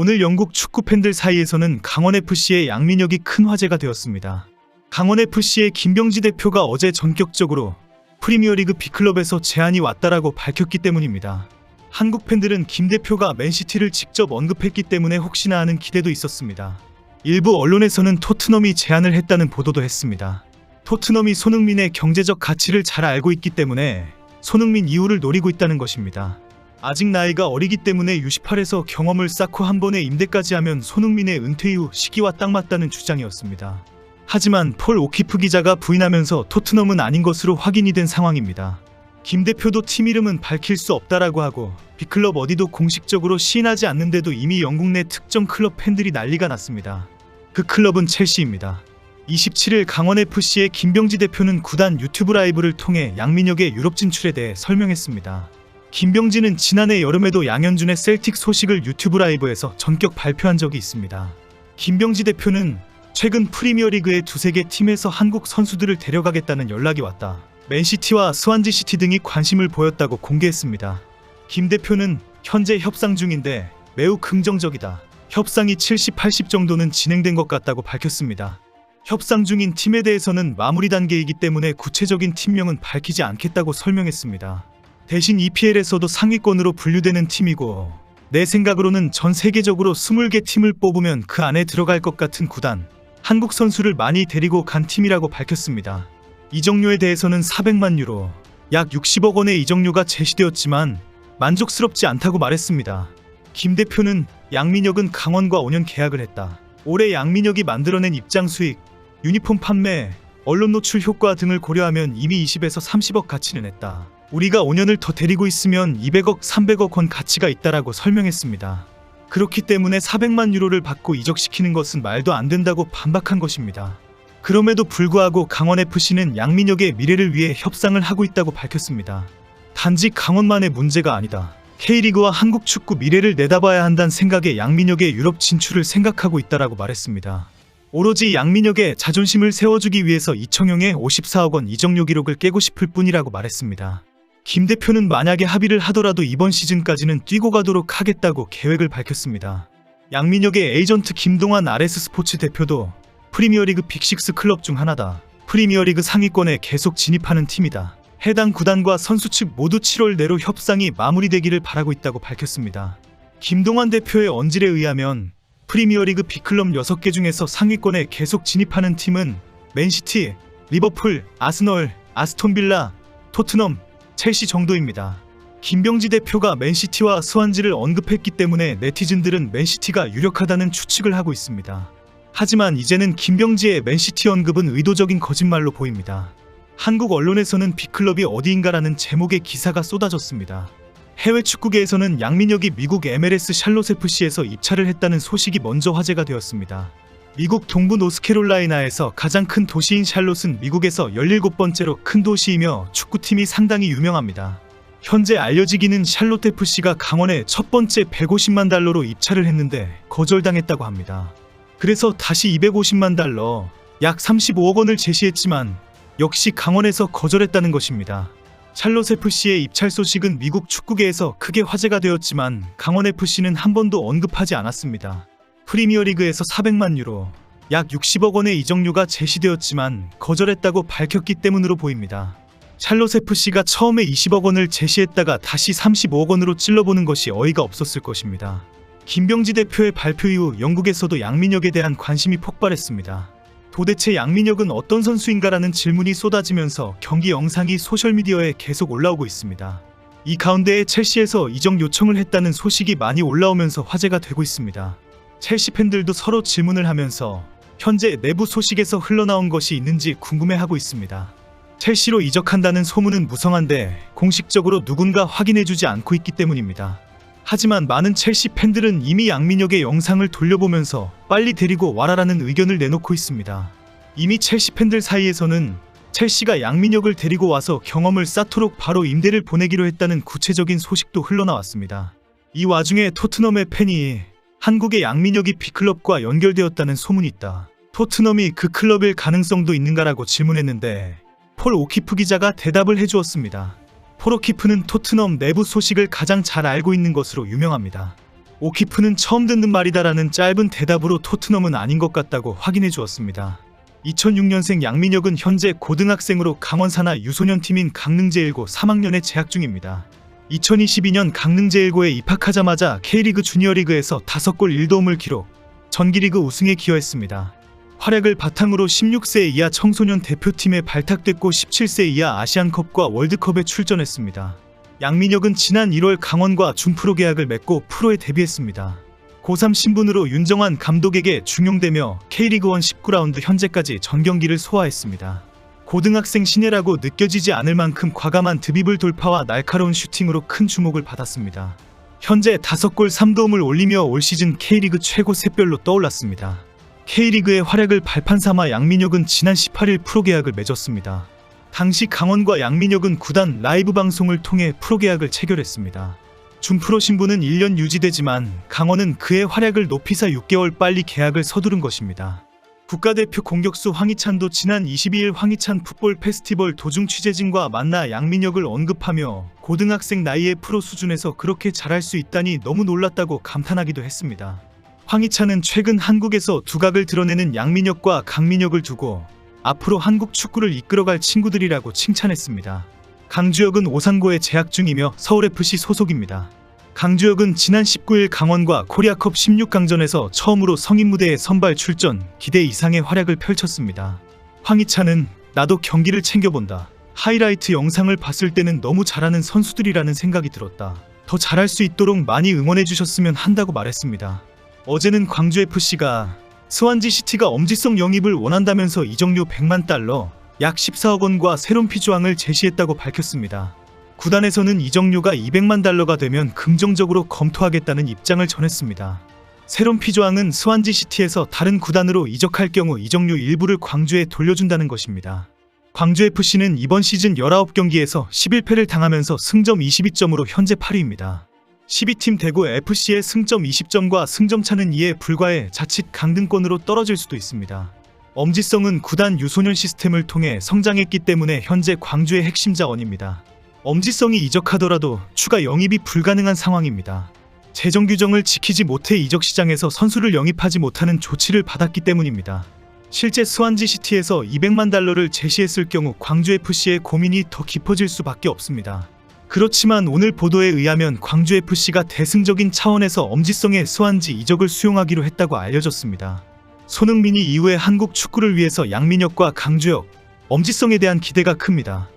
오늘 영국 축구 팬들 사이에서는 강원FC의 양민혁이 큰 화제가 되었습니다. 강원FC의 김병지 대표가 어제 전격적으로 프리미어리그 B클럽에서 제안이 왔다라고 밝혔기 때문입니다. 한국 팬들은 김 대표가 맨시티를 직접 언급했기 때문에 혹시나 하는 기대도 있었습니다. 일부 언론에서는 토트넘이 제안을 했다는 보도도 했습니다. 토트넘이 손흥민의 경제적 가치를 잘 알고 있기 때문에 손흥민 이후를 노리고 있다는 것입니다. 아직 나이가 어리기 때문에 U18에서 경험을 쌓고 한 번에 임대까지 하면 손흥민의 은퇴 이후 시기와 딱 맞다는 주장이었습니다. 하지만 폴 오키프 기자가 부인하면서 토트넘은 아닌 것으로 확인이 된 상황입니다. 김 대표도 팀 이름은 밝힐 수 없다라고 하고 B클럽 어디도 공식적으로 시인하지 않는데도 이미 영국 내 특정 클럽 팬들이 난리가 났습니다. 그 클럽은 첼시입니다. 27일 강원FC의 김병지 대표는 구단 유튜브 라이브를 통해 양민혁의 유럽 진출에 대해 설명했습니다. 김병지는 지난해 여름에도 양현준의 셀틱 소식을 유튜브 라이브에서 전격 발표한 적이 있습니다. 김병지 대표는 최근 프리미어리그의 두세 개 팀에서 한국 선수들을 데려가겠다는 연락이 왔다. 맨시티와 스완지 시티 등이 관심을 보였다고 공개했습니다. 김 대표는 현재 협상 중인데 매우 긍정적이다. 협상이 70, 80 정도는 진행된 것 같다고 밝혔습니다. 협상 중인 팀에 대해서는 마무리 단계이기 때문에 구체적인 팀명은 밝히지 않겠다고 설명했습니다. 대신 EPL에서도 상위권으로 분류되는 팀이고 내 생각으로는 전 세계적으로 20개 팀을 뽑으면 그 안에 들어갈 것 같은 구단 한국 선수를 많이 데리고 간 팀이라고 밝혔습니다. 이적료에 대해서는 400만 유로 약 60억 원의 이적료가 제시되었지만 만족스럽지 않다고 말했습니다. 김 대표는 양민혁은 강원과 5년 계약을 했다. 올해 양민혁이 만들어낸 입장 수익, 유니폼 판매, 언론 노출 효과 등을 고려하면 이미 20에서 30억 가치는 했다. 우리가 5년을 더 데리고 있으면 200억, 300억 원 가치가 있다라고 설명했습니다. 그렇기 때문에 400만 유로를 받고 이적시키는 것은 말도 안 된다고 반박한 것입니다. 그럼에도 불구하고 강원FC는 양민혁의 미래를 위해 협상을 하고 있다고 밝혔습니다. 단지 강원만의 문제가 아니다. K리그와 한국 축구 미래를 내다봐야 한다는 생각에 양민혁의 유럽 진출을 생각하고 있다라고 말했습니다. 오로지 양민혁의 자존심을 세워주기 위해서 이청용의 54억 원 이적료 기록을 깨고 싶을 뿐이라고 말했습니다. 김 대표는 만약에 합의를 하더라도 이번 시즌까지는 뛰고 가도록 하겠다고 계획을 밝혔습니다. 양민혁의 에이전트 김동환 RS 스포츠 대표도 프리미어리그 빅식스 클럽 중 하나다. 프리미어리그 상위권에 계속 진입하는 팀이다. 해당 구단과 선수 측 모두 7월 내로 협상이 마무리되기를 바라고 있다고 밝혔습니다. 김동환 대표의 언질에 의하면 프리미어리그 B클럽 6개 중에서 상위권에 계속 진입하는 팀은 맨시티, 리버풀, 아스널, 아스톤빌라, 토트넘, 첼시 정도입니다. 김병지 대표가 맨시티와 스완지를 언급했기 때문에 네티즌들은 맨시티가 유력하다는 추측을 하고 있습니다. 하지만 이제는 김병지의 맨시티 언급은 의도적인 거짓말로 보입니다. 한국 언론에서는 B클럽이 어디인가라는 제목의 기사가 쏟아졌습니다. 해외 축구계에서는 양민혁이 미국 MLS 샬롯 FC에서 입찰을 했다는 소식이 먼저 화제가 되었습니다. 미국 동부 노스캐롤라이나에서 가장 큰 도시인 샬롯은 미국에서 17번째로 큰 도시이며 축구팀이 상당히 유명합니다. 현재 알려지기는 샬롯 FC가 강원에 첫 번째 150만 달러로 입찰을 했는데 거절당했다고 합니다. 그래서 다시 250만 달러, 약 35억 원을 제시했지만 역시 강원에서 거절했다는 것입니다. 샬롯 FC의 입찰 소식은 미국 축구계에서 크게 화제가 되었지만 강원 FC는 한 번도 언급하지 않았습니다. 프리미어리그에서 400만 유로, 약 60억 원의 이적료가 제시되었지만 거절했다고 밝혔기 때문으로 보입니다. 샬롯 FC가 처음에 20억 원을 제시했다가 다시 35억 원으로 찔러보는 것이 어이가 없었을 것입니다. 김병지 대표의 발표 이후 영국에서도 양민혁에 대한 관심이 폭발했습니다. 도대체 양민혁은 어떤 선수인가라는 질문이 쏟아지면서 경기 영상이 소셜미디어에 계속 올라오고 있습니다. 이 가운데에 첼시에서 이적 요청을 했다는 소식이 많이 올라오면서 화제가 되고 있습니다. 첼시 팬들도 서로 질문을 하면서 현재 내부 소식에서 흘러나온 것이 있는지 궁금해하고 있습니다. 첼시로 이적한다는 소문은 무성한데 공식적으로 누군가 확인해주지 않고 있기 때문입니다. 하지만 많은 첼시 팬들은 이미 양민혁의 영상을 돌려보면서 빨리 데리고 와라라는 의견을 내놓고 있습니다. 이미 첼시 팬들 사이에서는 첼시가 양민혁을 데리고 와서 경험을 쌓도록 바로 임대를 보내기로 했다는 구체적인 소식도 흘러나왔습니다. 이 와중에 토트넘의 팬이 한국의 양민혁이 B클럽과 연결되었다는 소문이 있다. 토트넘이 그 클럽일 가능성도 있는가라고 질문했는데 폴 오키프 기자가 대답을 해주었습니다. 폴 오키프는 토트넘 내부 소식을 가장 잘 알고 있는 것으로 유명합니다. 오키프는 처음 듣는 말이다라는 짧은 대답으로 토트넘은 아닌 것 같다고 확인해 주었습니다. 2006년생 양민혁은 현재 고등학생으로 강원 산하 유소년 팀인 강릉제1고 3학년에 재학 중입니다. 2022년 강릉제1고에 입학하자마자 K리그 주니어리그에서 5골 1도움을 기록, 전기리그 우승에 기여했습니다. 활약을 바탕으로 16세 이하 청소년 대표팀에 발탁됐고 17세 이하 아시안컵과 월드컵에 출전했습니다. 양민혁은 지난 1월 강원과 준프로 계약을 맺고 프로에 데뷔했습니다. 고3 신분으로 윤정환 감독에게 중용되며 K리그1 19라운드 현재까지 전 경기를 소화했습니다. 고등학생 신예라고 느껴지지 않을 만큼 과감한 드비블 돌파와 날카로운 슈팅으로 큰 주목을 받았습니다. 현재 5골 3도움을 올리며 올 시즌 K리그 최고 샛별로 떠올랐습니다. K리그의 활약을 발판 삼아 양민혁은 지난 18일 프로 계약을 맺었습니다. 당시 강원과 양민혁은 구단 라이브 방송을 통해 프로 계약을 체결했습니다. 준프로 신분은 1년 유지되지만 강원은 그의 활약을 높이사 6개월 빨리 계약을 서두른 것입니다. 국가대표 공격수 황희찬도 지난 22일 황희찬 풋볼 페스티벌 도중 취재진과 만나 양민혁을 언급하며 고등학생 나이의 프로 수준에서 그렇게 잘할 수 있다니 너무 놀랐다고 감탄하기도 했습니다. 황희찬은 최근 한국에서 두각을 드러내는 양민혁과 강민혁을 두고 앞으로 한국 축구를 이끌어갈 친구들이라고 칭찬했습니다. 강주혁은 오산고에 재학 중이며 서울FC 소속입니다. 강주혁은 지난 19일 강원과 코리아컵 16강전에서 처음으로 성인 무대에 선발 출전, 기대 이상의 활약을 펼쳤습니다. 황희찬은 나도 경기를 챙겨본다. 하이라이트 영상을 봤을 때는 너무 잘하는 선수들이라는 생각이 들었다. 더 잘할 수 있도록 많이 응원해 주셨으면 한다고 말했습니다. 어제는 광주FC가 스완지 시티가 엄지성 영입을 원한다면서 이정료 100만 달러, 약 14억 원과 새로운 피조항을 제시했다고 밝혔습니다. 구단에서는 이정료가 200만 달러가 되면 긍정적으로 검토하겠다는 입장을 전했습니다. 새로운 피조항은 스완지 시티에서 다른 구단으로 이적할 경우 이정료 일부를 광주에 돌려준다는 것입니다. 광주FC는 이번 시즌 19경기에서 11패를 당하면서 승점 22점으로 현재 8위입니다. 12팀 대구 FC의 승점 20점과 승점 차는 이에 불과해 자칫 강등권으로 떨어질 수도 있습니다. 엄지성은 구단 유소년 시스템을 통해 성장했기 때문에 현재 광주의 핵심 자원입니다. 엄지성이 이적하더라도 추가 영입이 불가능한 상황입니다. 재정 규정을 지키지 못해 이적 시장에서 선수를 영입하지 못하는 조치를 받았기 때문입니다. 실제 스완지 시티에서 200만 달러를 제시했을 경우 광주 FC의 고민이 더 깊어질 수밖에 없습니다. 그렇지만 오늘 보도에 의하면 광주 FC가 대승적인 차원에서 엄지성의 스완지 이적을 수용하기로 했다고 알려졌습니다. 손흥민이 이후에 한국 축구를 위해서 양민혁과 강주혁, 엄지성에 대한 기대가 큽니다.